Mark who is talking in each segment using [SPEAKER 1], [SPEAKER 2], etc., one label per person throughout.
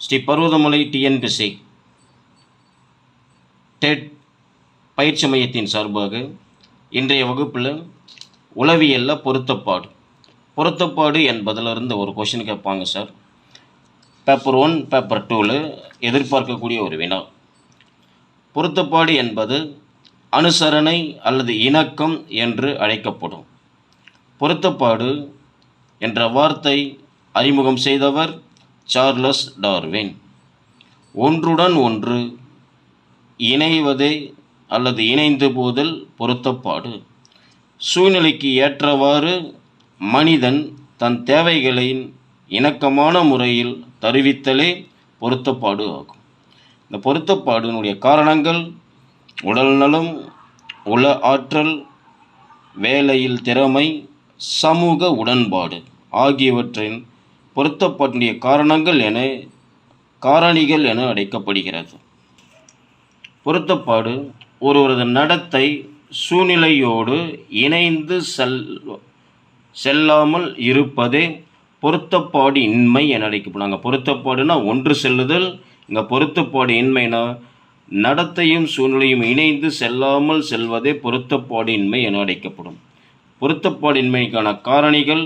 [SPEAKER 1] Sri Parvathamalai TNPSC dead பயிற்சி மையத்தின் சார்பாக இன்றைய வகுப்பில் உளவியலில் பொருத்தப்பாடு. பொருத்தப்பாடு என்பதிலிருந்து ஒரு கொஷின் கேட்பாங்க சார் பேப்பர் ஒன் பேப்பர் டூவில் எதிர்பார்க்கக்கூடிய ஒரு வினா. பொருத்தப்பாடு என்பது அனுசரணை அல்லது இணக்கம் என்று அழைக்கப்படும். பொருத்தப்பாடு என்ற வார்த்தை அறிமுகம் செய்தவர் சார்லஸ் டார்வின். ஒன்றுடன் ஒன்று இணைவதே அல்லது இணைந்து போதல் பொருத்தப்பாடு. சூழ்நிலைக்கு ஏற்றவாறு மனிதன் தன் தேவைகளின் இணக்கமான முறையில் தருவித்தலே பொருத்தப்பாடு ஆகும். இந்த பொருத்தப்பாடினுடைய காரணங்கள் உடல் நலம் உள ஆற்றல் வேலையில் திறமை சமூக உடன்பாடு ஆகியவற்றின் பொருத்தப்பட்டிய காரணங்கள் என காரணிகள் என அழைக்கப்படுகிறது. பொருத்தப்பாடு ஒருவரது நடத்தை சூழ்நிலையோடு இணைந்து செல் செல்லாமல் இருப்பதே பொருத்தப்பாடு இன்மை என அழைக்கப்படுவாங்க. பொருத்தப்பாடுனா ஒன்று செல்லுதல் இங்கே பொருத்தப்பாடு இன்மைனா நடத்தையும் சூழ்நிலையும் இணைந்து செல்லாமல் செல்வதே பொருத்தப்பாடு இன்மை என அழைக்கப்படும். பொருத்தப்பாடின்மைக்கான காரணிகள்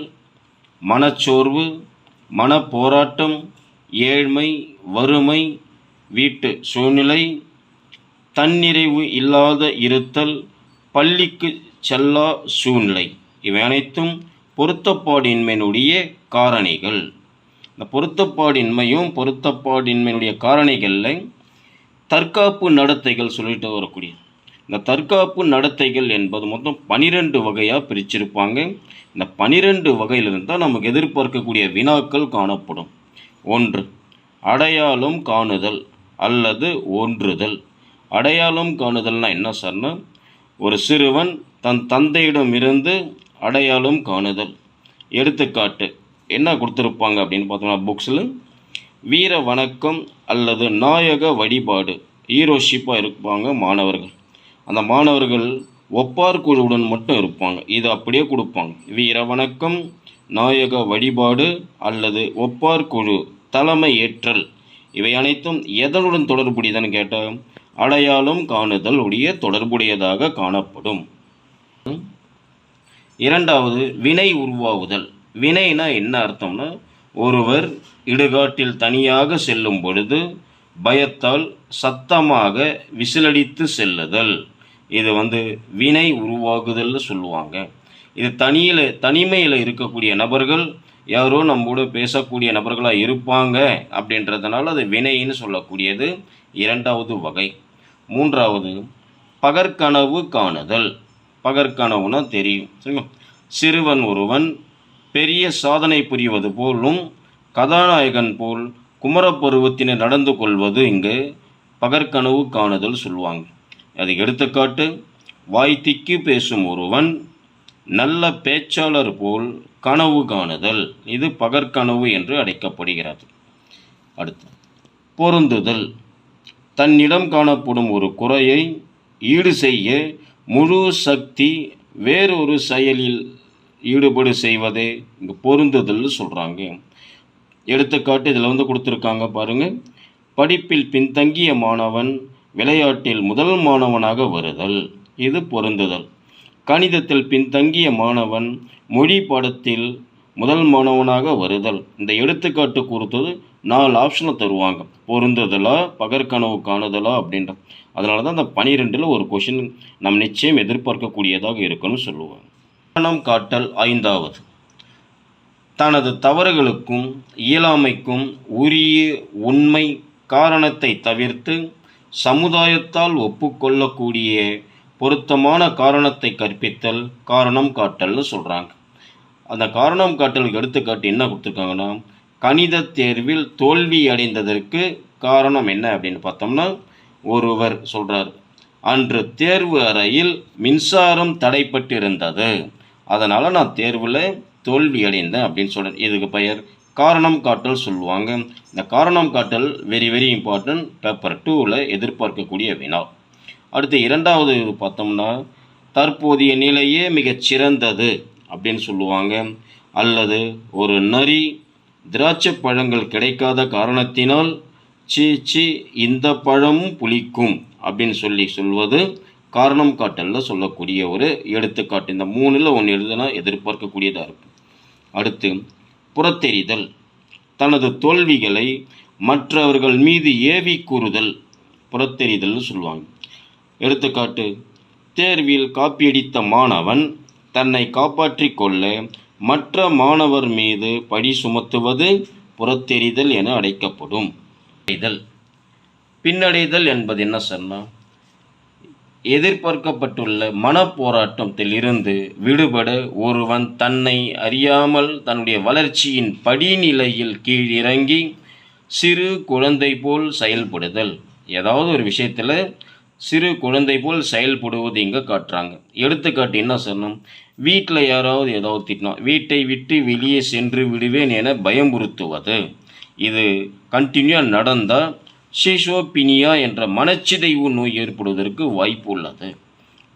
[SPEAKER 1] மனச்சோர்வு மனப்போராட்டம் ஏழ்மை வறுமை வீட்டு சூழ்நிலை தன்னிறைவு இல்லாத இருத்தல் பள்ளிக்கு செல்லா சூழ்நிலை. இவை அனைத்தும் பொருத்தப்பாடின்மையினுடைய காரணிகள். இந்த பொருத்தப்பாடின்மையும் பொருத்தப்பாடின்மையினுடைய காரணிகளில் தற்காப்பு நடத்தைகள் சொல்லிட்டு வரக்கூடிய இந்த தற்காப்பு நடத்தைகள் என்பது மொத்தம் பனிரெண்டு வகையாக பிரிச்சிருப்பாங்க. இந்த பனிரெண்டு வகையிலிருந்து தான் நமக்கு எதிர்பார்க்கக்கூடிய வினாக்கள் காணப்படும். ஒன்று அடையாளம் காணுதல் அல்லது ஒன்றுதல். அடையாளம் காணுதல்னால் என்ன சார்னா ஒரு சிறுவன் தன் தந்தையிடமிருந்து அடையாளம் காணுதல். எடுத்துக்காட்டு என்ன கொடுத்துருப்பாங்க அப்படின்னு பார்த்தோம்னா புக்ஸில் வீர வணக்கம் அல்லது நாயக வழிபாடு. ஹீரோஷிப்பாக இருப்பாங்க மாணவர்கள். அந்த மாணவர்கள் ஒப்பார் குழுவுடன் மட்டும் இருப்பாங்க. இது அப்படியே கொடுப்பாங்க. வீர வணக்கம் நாயக வழிபாடு அல்லது ஒப்பார் குழு தலைமை ஏற்றல். இவை அனைத்தும் எதனுடன் தொடர்புடையதுன்னு கேட்டால் அடையாளம் காணுதல் உடைய தொடர்புடையதாக காணப்படும். இரண்டாவது வினை உருவாகுதல் வினைனா என்ன அர்த்தம்னா ஒருவர் இடுகாட்டில் தனியாக செல்லும் பொழுது பயத்தால் சத்தமாக விசிலடித்து செல்லுதல். இது வந்து வினை உருவாகுதல்னு சொல்லுவாங்க. இது தனியில் தனிமையில் இருக்கக்கூடிய நபர்கள் யாரோ நம்ம கூட பேசக்கூடிய நபர்களாக இருப்பாங்க அப்படின்றதுனால அது வினைன்னு சொல்லக்கூடியது. இரண்டாவது வகை. மூன்றாவது பகற்கனவு காணுதல். பகற்கனவுனா தெரியும் சரிங்களா? சிறுவன் ஒருவன் பெரிய சாதனை புரிவது போலும் கதாநாயகன் போல் குமரப்பருவத்தினர் நடந்து கொள்வது இங்கு பகற்கனவு காணுதல் சொல்லுவாங்க. அது எடுத்துக்காட்டு வாய் திக்கி பேசும் ஒருவன் நல்ல பேச்சாளர் போல் கனவு காணுதல். இது பகற்கனவு என்று அழைக்கப்படுகிறது. அடுத்து பொருந்துதல். தன்னிடம் காணப்படும் ஒரு குறையை ஈடு செய்ய முழு சக்தி வேறொரு செயலில் ஈடுபடு செய்வதே இங்கே பொருந்துதல்னு சொல்கிறாங்க எடுத்துக்காட்டு இதில் வந்து கொடுத்துருக்காங்க பாருங்கள் படிப்பில் பின்தங்கிய மாணவன் விளையாட்டில் முதல் மாணவனாக வருதல். இது பொருந்துதல். கணிதத்தில் பின்தங்கிய மாணவன் மொழி பாடத்தில் முதல் மாணவனாக வருதல். இந்த எடுத்துக்காட்டு கொடுத்தது நாலு ஆப்ஷனை தருவாங்க. பொருந்துதலா பகற்கனவு காணுதலா அப்படின்ற. அதனால தான் அந்த பனிரெண்டில் ஒரு கொஷின் நம் நிச்சயம் எதிர்பார்க்கக்கூடியதாக இருக்குன்னு சொல்லுவாங்க. காரணம் காட்டல் ஐந்தாவது. தனது தவறுகளுக்கும் இயலாமைக்கும் உரிய உண்மை காரணத்தை தவிர்த்து சமுதாயத்தால் ஒப்புக்கொள்ளக்கூடிய பொருத்தமான காரணத்தை கற்பித்தல் காரணம் காட்டல்னு சொல்கிறாங்க அந்த காரணம் காட்டலுக்கு எடுத்துக்காட்டு என்ன கொடுத்துருக்காங்கன்னா கணித தேர்வில் தோல்வி அடைந்ததற்கு காரணம் என்ன அப்படின்னு பார்த்தோம்னா ஒருவர் சொல்கிறார் அன்று தேர்வு அறையில் மின்சாரம் தடைப்பட்டு இருந்தது அதனால் நான் தேர்வில் தோல்வி அடைந்தேன் அப்படின்னு சொல்கிறேன் இதுக்கு பெயர் காரணம் காட்டல் சொல்லுவாங்க. இந்த காரணம் காட்டல் வெரி வெரி இம்பார்ட்டன்ட் பேப்பர் டூவில் எதிர்பார்க்கக்கூடிய வினா. அடுத்து இரண்டாவது பார்த்தோம்னா தற்போதைய நிலையே மிகச் சிறந்தது அப்படின்னு சொல்லுவாங்க. அல்லது ஒரு நரி திராட்சை பழங்கள் கிடைக்காத காரணத்தினால் சி சி இந்த பழமும் புளிக்கும் அப்படின்னு சொல்லி சொல்வது காரணம் காட்டலில் சொல்லக்கூடிய ஒரு எடுத்துக்காட்டு. இந்த மூணில் ஒன்று எழுதுனா எதிர்பார்க்கக்கூடியதாக இருக்கும். அடுத்து புறத்தெறிதல் தனது தோல்விகளை மற்றவர்கள் மீது ஏவி கூறுதல் புறத்தெறிதல்னு சொல்லுவாங்க. எடுத்துக்காட்டு தேர்வில் காப்பியடித்த மாணவன் தன்னை காப்பாற்றிக் கொள்ள மற்ற மாணவர் மீது படி சுமத்துவது புறத்தெறிதல் என அழைக்கப்படும். அடைதல் பின்னடைதல் என்பது என்ன சொன்னால் எதிர்பார்க்கப்பட்டுள்ள மனப்போராட்டத்தில் இருந்து விடுபட ஒருவன் தன்னை அறியாமல் தன்னுடைய வளர்ச்சியின் படிநிலையில் கீழிறங்கி சிறு குழந்தை போல் செயல்படுதல். ஏதாவது ஒரு விஷயத்தில் சிறு குழந்தை போல் செயல்படுவது இங்கே காட்டுறாங்க. எடுத்துக்காட்டு என்ன சொன்னோம் வீட்டில் யாராவது ஏதாவது திட்டினா வீட்டை விட்டு வெளியே சென்று விடுவேன் என பயமுறுத்துவது. இது கண்டினியூவாக நடந்தால் ஷிஷோபினியா என்ற மனச்சிதைவு நோய் ஏற்படுவதற்கு வாய்ப்பு உள்ளது.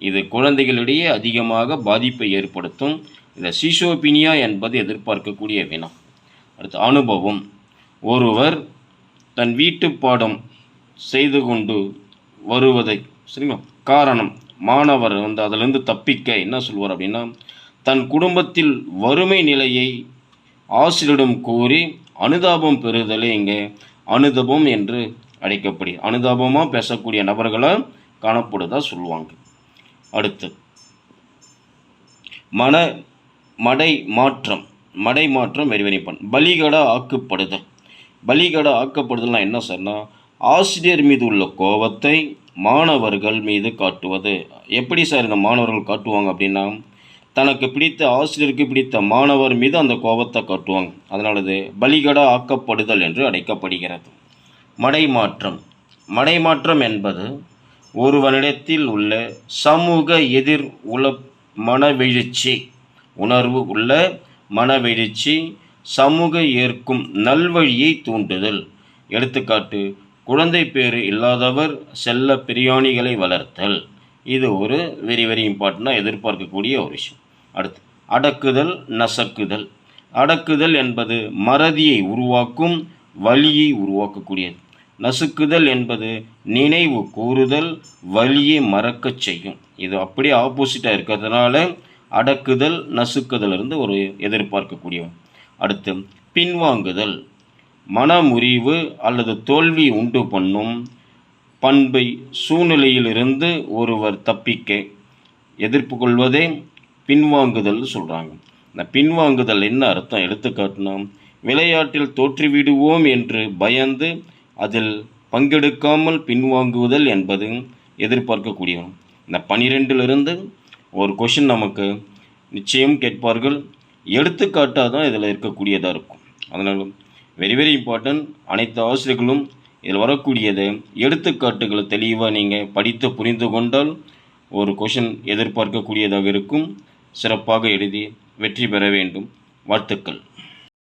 [SPEAKER 1] இது குழந்தைகளிடையே அதிகமாக பாதிப்பை ஏற்படுத்தும். இந்த சிஷோபினியா என்பது எதிர்பார்க்கக்கூடிய வினா அடுத்து அனுபவம். ஒருவர் தன் வீட்டு பாடம் செய்து கொண்டு வருவதை சரிங்களா? காரணம் மாணவர் வந்து அதிலிருந்து தப்பிக்க என்ன சொல்வார் அப்படின்னா தன் குடும்பத்தில் வறுமை நிலையை ஆசிரியரிடம் கூறி அனுதாபம் பெறுதலே இங்கே அனுதாபம் என்று அழைக்கப்படி அனுதாபமாக பேசக்கூடிய நபர்களாக காணப்படுதா சொல்லுவாங்க. அடுத்து மன மடை மாற்றம் மடை மாற்றம் வெறிவெறிப்பன் பலிகடா ஆக்குப்படுதல். பலிகடா ஆக்கப்படுதல்னா என்ன சார்னா ஆசிரியர் மீது உள்ள கோபத்தை மாணவர்கள் மீது காட்டுவது. எப்படி சார் இந்த மாணவர்கள் காட்டுவாங்க அப்படின்னா தனக்கு பிடித்த ஆசிரியருக்கு பிடித்த மாணவர் மீது அந்த கோபத்தை காட்டுவாங்க. அதனால இது பலிகடா ஆக்கப்படுதல் என்று அழைக்கப்படுகிறது. மடைமாற்றம். மடைமாற்றம் என்பது ஒருவனிடத்தில் உள்ள சமூக எதிர் உல மனவெழுச்சி உணர்வு உள்ள மனவெழுச்சி சமூக ஏற்கும் நல்வழியை தூண்டுதல். எடுத்துக்காட்டு குழந்தை பேறு இல்லாதவர் செல்ல பிரியாணிகளை வளர்த்தல். இது ஒரு வெரி வெரி இம்பார்ட்டண்ட்டாக எதிர்பார்க்கக்கூடிய ஒரு விஷயம். அடுத்து அடக்குதல் நசக்குதல். அடக்குதல் என்பது மறதியை உருவாக்கும் வழியை உருவாக்கக்கூடியது. நசுக்குதல் என்பது நினைவு கூறுதல் வலியை மறக்கச் செய்யும். இது அப்படியே ஆப்போசிட்டாக இருக்கிறதுனால அடக்குதல் நசுக்குதல் இருந்து ஒரு எதிர்பார்க்கக்கூடியவன். அடுத்து பின்வாங்குதல். மனமுறிவு அல்லது தோல்வி உண்டு பண்ணும் பண்பை சூழ்நிலையிலிருந்து ஒருவர் தப்பிக்க எதிர்ப்பு கொள்வதே பின்வாங்குதல் சொல்கிறாங்க இந்த பின்வாங்குதல் என்ன அர்த்தம்? எடுத்துக்காட்டினா விளையாட்டில் தோற்றுவிடுவோம் என்று பயந்து அதில் பங்கெடுக்காமல் பின்வாங்குவதல் என்பது எதிர்பார்க்கக்கூடியவன். இந்த பனிரெண்டிலிருந்து ஒரு கொஷின் நமக்கு நிச்சயம் கேட்பார்கள். எடுத்துக்காட்டாக தான் இதில் இருக்கக்கூடியதாக இருக்கும். அதனால் வெரி வெரி இம்பார்ட்டன்ட் அனைத்து ஆசிரியர்களும் இதில் வரக்கூடியதை எடுத்துக்காட்டுகளை தெளிவாக நீங்கள் படித்து புரிந்து கொண்டால் ஒரு கொஷின் எதிர்பார்க்கக்கூடியதாக இருக்கும். சிறப்பாக எழுதி வெற்றி பெற வேண்டும். வாழ்த்துக்கள்.